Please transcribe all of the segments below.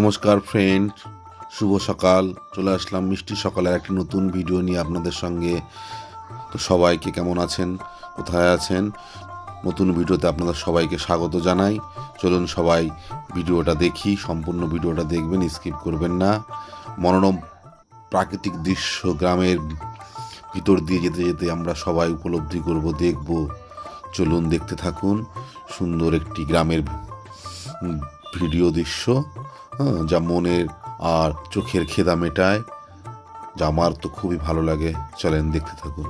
নমস্কার ফ্রেন্ড শুভ সকাল। চলে আসলাম মিষ্টি সকালের একটি নতুন ভিডিও নিয়ে আপনাদের সঙ্গে। তো সবাইকে কেমন আছেন? কোথায় আছেন? নতুন ভিডিওতে আপনাদের সবাইকে স্বাগত জানাই। চলুন সবাই ভিডিওটা দেখি। সম্পূর্ণ ভিডিওটা দেখবেন স্কিপ করবেন না। মনোরম প্রাকৃতিক দৃশ্য গ্রামের ভিতর দিয়ে যেতে যেতে আমরা সবাই উপলব্ধি করব, দেখব। চলুন দেখতে থাকুন। সুন্দর একটি গ্রামের ভিডিও দৃশ্য। হ্যাঁ, যা মনের আর চোখের খেদা মেটায় যা আমার তো খুবই ভালো লাগে। চলেন দেখতে থাকুন।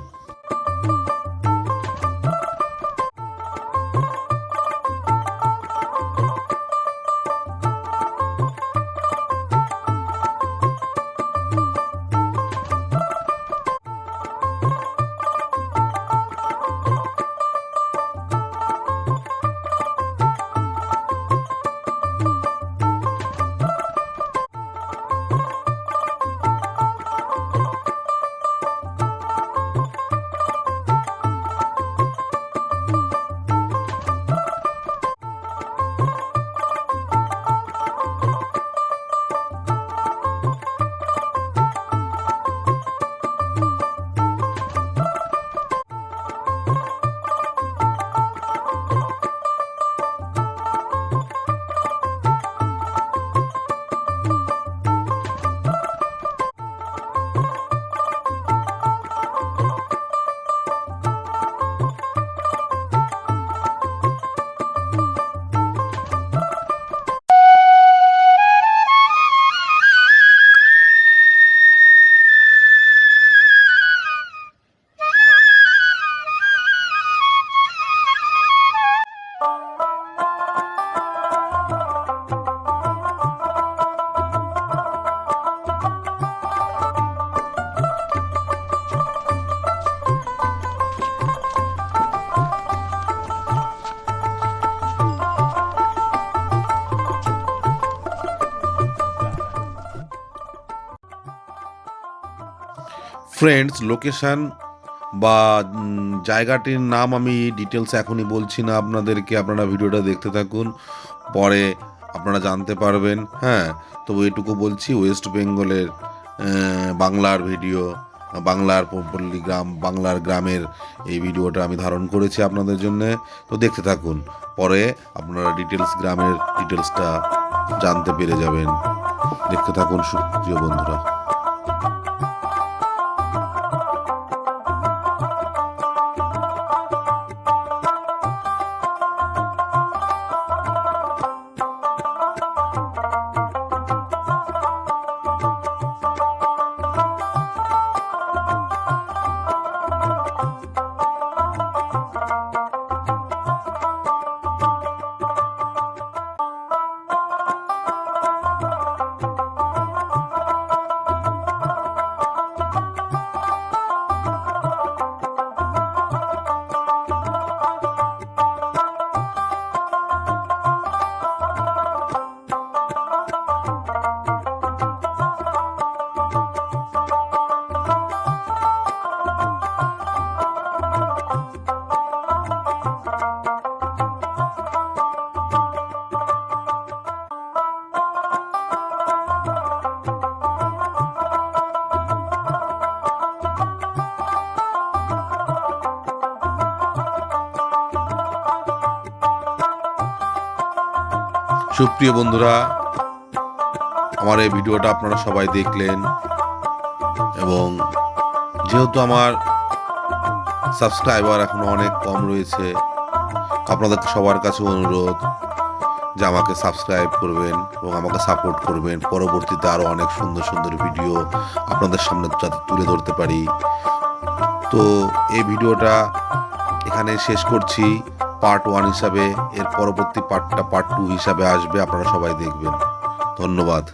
ফ্রেন্ডস লোকেশন বা জায়গাটির নাম আমি ডিটেলস এখনই বলছি না আপনাদেরকে, আপনারা ভিডিওটা দেখতে থাকুন, পরে আপনারা জানতে পারবেন হ্যাঁ? তবু এটুকু বলছি ওয়েস্ট বেঙ্গলের বাংলার ভিডিও বাংলার পল্লী গ্রাম, বাংলার গ্রামের এই ভিডিওটা আমি ধারণ করেছি আপনাদের জন্য, তো দেখতে থাকুন, পরে আপনারা ডিটেলস গ্রামের ডিটেলসটা জানতে পেরে যাবেন। দেখতে থাকুন সুপ্রিয় বন্ধুরা। সুপ্রিয় বন্ধুরা, আমার এই ভিডিওটা আপনারা সবাই দেখলেন এবং যেহেতু আমার সাবস্ক্রাইবার এখনও অনেক কম রয়েছে আপনাদের সবার কাছে অনুরোধ যে আমাকে সাবস্ক্রাইব করবেন এবং আমাকে সাপোর্ট করবেন। পরবর্তীতে আরও অনেক সুন্দর সুন্দর ভিডিও আপনাদের সামনে যাতে তুলে ধরতে পারি। তো এই ভিডিওটা এখানে শেষ করছি। পার্ট ওয়ান হিসাবে এর পরবর্তী পার্টটা পার্ট টু হিসাবে আসবে আপনারা সবাই দেখবেন। ধন্যবাদ।